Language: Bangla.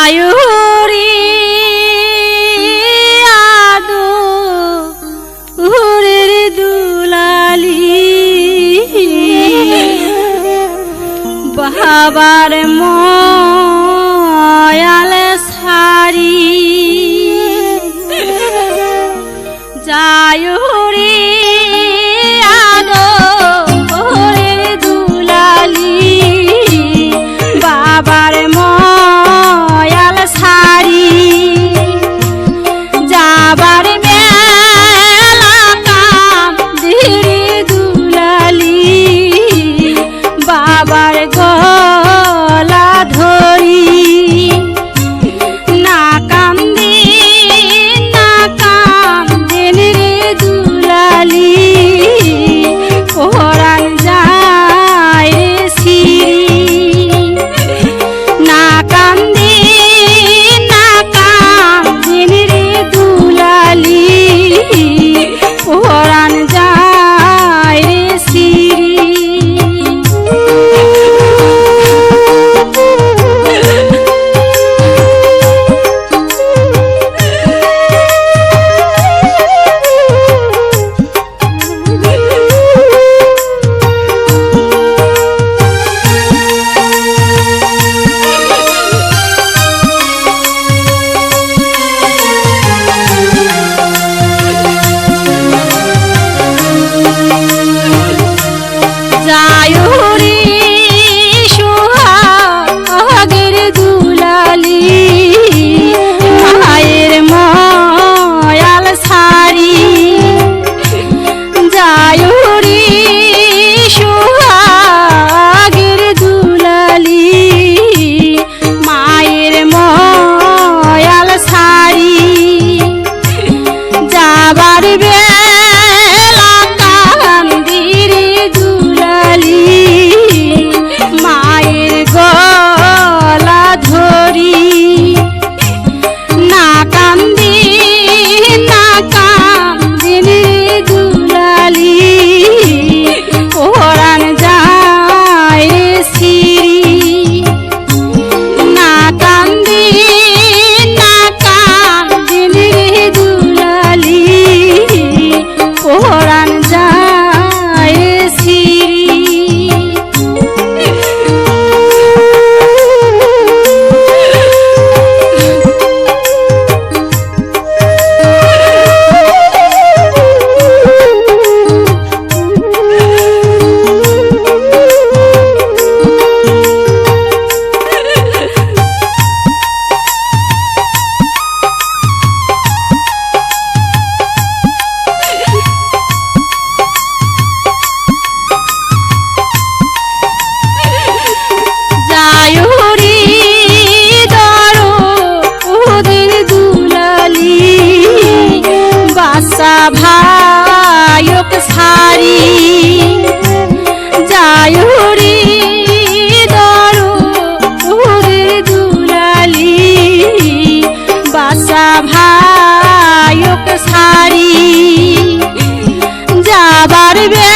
মায়ুরি আদু উরের দুলালি। বাবার ময়াল সারি। যায়ুরি सभायुक सारी जायुरी दरुर दुलाली बासभायुक सारी जाबार बे